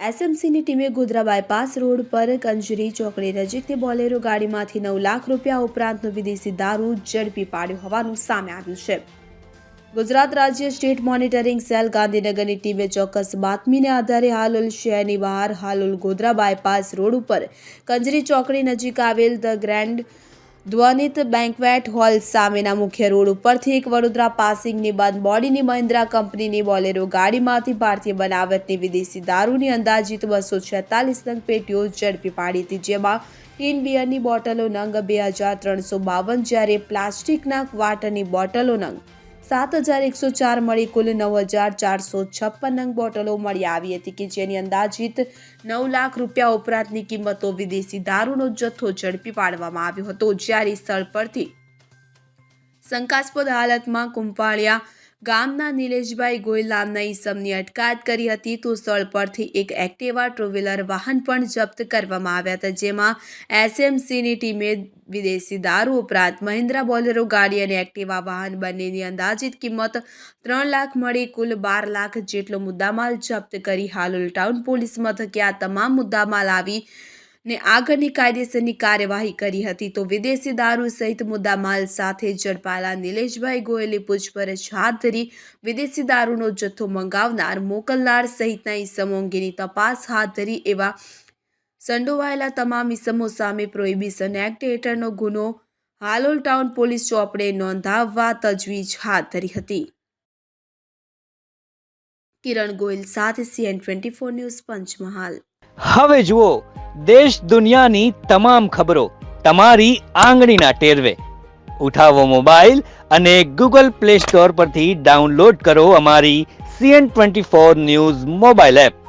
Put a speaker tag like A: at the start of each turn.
A: એસએમસીની ટીમે Godhra bypass road પર કંજરી ચોકડી નજીકની બોલેરો ગાડીમાંથી નવ લાખ રૂપિયા ઉપરાંતનો વિદેશી દારૂ ઝડપી પાડ્યો હોવાનું સામે આવ્યું છે. ગુજરાત રાજ્ય સ્ટેટ મોનિટરિંગ સેલ ગાંધીનગરની ટીમે ચોક્કસ બાતમીને આધારે હાલોલ શહેરની બહાર હાલોલ ગોધરા બાયપાસ રોડ ઉપર કંજરી ચોકડી નજીક આવેલ the grand Dhvanit banquet hall સામેના મુખ્ય રોડ ઉપરથી એક વડોદરા પાસિંગની બંધ બોડીની મહિન્દ્રા કંપનીની બોલેરો ગાડીમાંથી ભારતીય બનાવટની વિદેશી દારૂની અંદાજિત બસો છેતાલીસ નંગ પેટીઓ ઝડપી પાડી હતી. જેમાં ટીન બિયરની બોટલો નંગ બે હજાર ત્રણસો બાવન જ્યારે પ્લાસ્ટિકના ક્વાર્ટરની બોટલો નંગ સાત હજાર એકસો ચાર મળી કુલ નવ હજાર ચારસો છપ્પન નંગ બોટલો મળી આવી હતી કે જેની અંદાજિત નવ લાખ રૂપિયા ઉપરાંતની કિંમતો વિદેશી દારૂનો જથ્થો ઝડપી પાડવામાં આવ્યો હતો. જ્યારે સ્થળ પરથી શંકાસ્પદ હાલતમાં કુંપાળિયા ગામના નિલેશભાઈ ગોયલ નામના ઈસમની અટકાયત કરી હતી તો સ્થળ પરથી એક એક્ટિવા ટુ વ્હીલર વાહન પણ જપ્ત કરવામાં આવ્યા હતા. જેમાં એસએમસીની ટીમે વિદેશી દારૂ ઉપરાંત મહિન્દ્રા બોલેરો ગાડી અને એક્ટિવા વાહન બંનેની અંદાજિત કિંમત ત્રણ લાખ મળી કુલ બાર લાખ જેટલો મુદ્દામાલ જપ્ત કરી હાલોલ ટાઉન પોલીસ મથકે આ તમામ મુદ્દામાલ આવી ને આગળની કાયદેસરની કાર્યવાહી કરી હતી. તો વિદેશી દારૂ સહિત મુદ્દામાલ સાથે ઝડપાયેલા નિલેશભાઈ ગોયલે પૂછપરછ હાથ ધરી વિદેશી દારૂનો જથ્થો મંગાવનાર, મોકલનાર સહિતના ઈસમો અંગેની તપાસ હાથ ધરી એવા સંડોવાયેલા તમામ ઈસમો સામે પ્રોહિબિશન એક્ટ હેઠળનો ગુનો. હાલોલ ટાઉન પોલીસ ચોપડે નોંધાવવા તજવીજ હાથ ધરી હતી. કિરણ ગોયલ સાથે CN twenty four news Panchmahal.
B: હવે જુઓ, દેશ દુનિયાની તમામ ખબરો તમારી આંગળીના ટેરવે. ઉઠાવો મોબાઈલ અને ગૂગલ પ્લે સ્ટોર પરથી ડાઉનલોડ કરો અમારી CN twenty four news mobile app